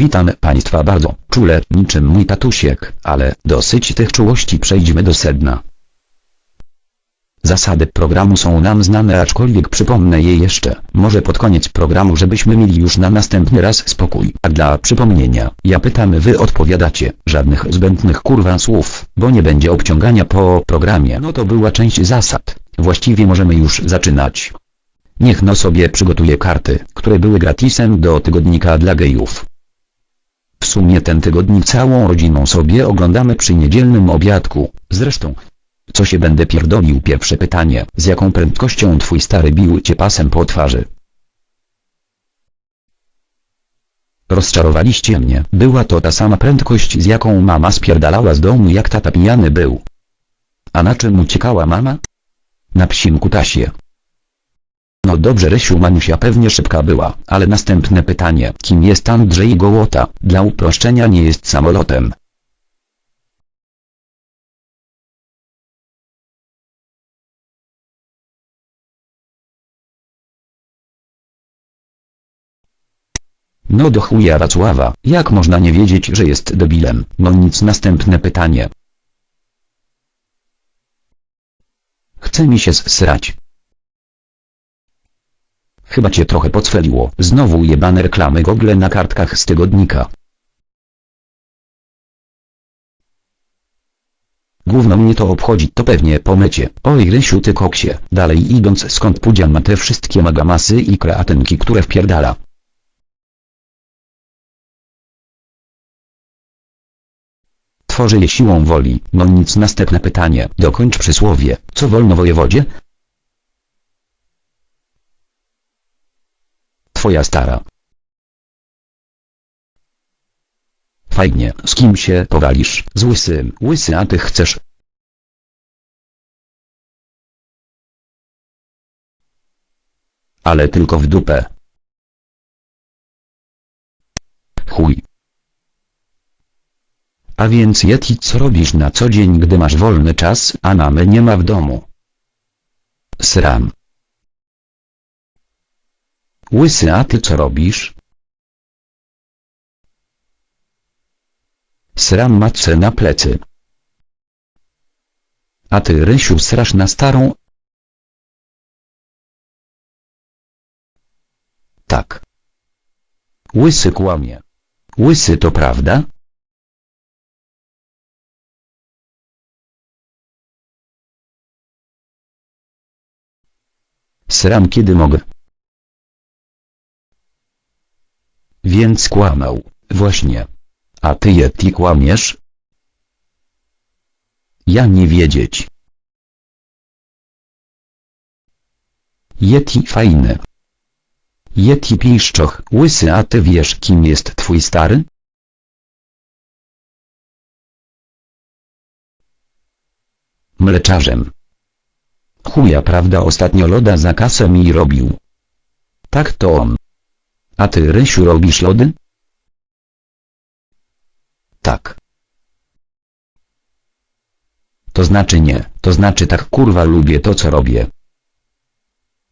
Witam Państwa bardzo czule, niczym mój tatusiek, ale dosyć tych czułości przejdźmy do sedna. Zasady programu są nam znane aczkolwiek przypomnę je jeszcze, może pod koniec programu żebyśmy mieli już na następny raz spokój. A dla przypomnienia, ja pytam wy odpowiadacie, żadnych zbędnych kurwa słów, bo nie będzie obciągania po programie. No to była część zasad, właściwie możemy już zaczynać. Niech no sobie przygotuje karty, które były gratisem do tygodnika dla gejów. W sumie ten tygodnik całą rodziną sobie oglądamy przy niedzielnym obiadku, zresztą. Co się będę pierdolił pierwsze pytanie, z jaką prędkością twój stary bił cię pasem po twarzy? Rozczarowaliście mnie. Była to ta sama prędkość z jaką mama spierdalała z domu jak tata pijany był. A na czym uciekała mama? Na psim kutasie. No dobrze Rysiu Manusia pewnie szybka była, ale następne pytanie, kim jest Andrzej Gołota, dla uproszczenia nie jest samolotem. No do chuja Wacława, jak można nie wiedzieć, że jest debilem? No nic następne pytanie. Chce mi się ssrać. Chyba cię trochę pocweliło. Znowu jebane reklamy Google na kartkach z tygodnika. Gówno mnie to obchodzi, to pewnie po mycie. Oj Rysiu ty koksie. Dalej idąc skąd Pudzian ma te wszystkie magamasy i kreatynki które wpierdala. Tworzy je siłą woli. No nic następne pytanie. Dokończ przysłowie. Co wolno wojewodzie? Twoja stara. Fajnie, z kim się powalisz? Z łysym. Łysy a ty chcesz? Ale tylko w dupę. Chuj. A więc Yeti co robisz na co dzień gdy masz wolny czas, a mamy nie ma w domu? Sram. Łysy a ty co robisz? Sram matce na plecy. A ty Rysiu srasz na starą? Tak. Łysy kłamie. Łysy to prawda? Sram kiedy mogę. Więc kłamał, właśnie. A ty Yeti kłamiesz? Ja nie wiedzieć. Yeti fajne. Yeti piszczoch, łysy a ty wiesz kim jest twój stary? Mleczarzem. Chuja prawda ostatnio loda za kasę mi robił. Tak to on. A ty Rysiu robisz lody? Tak. To znaczy nie, to znaczy tak kurwa lubię to co robię.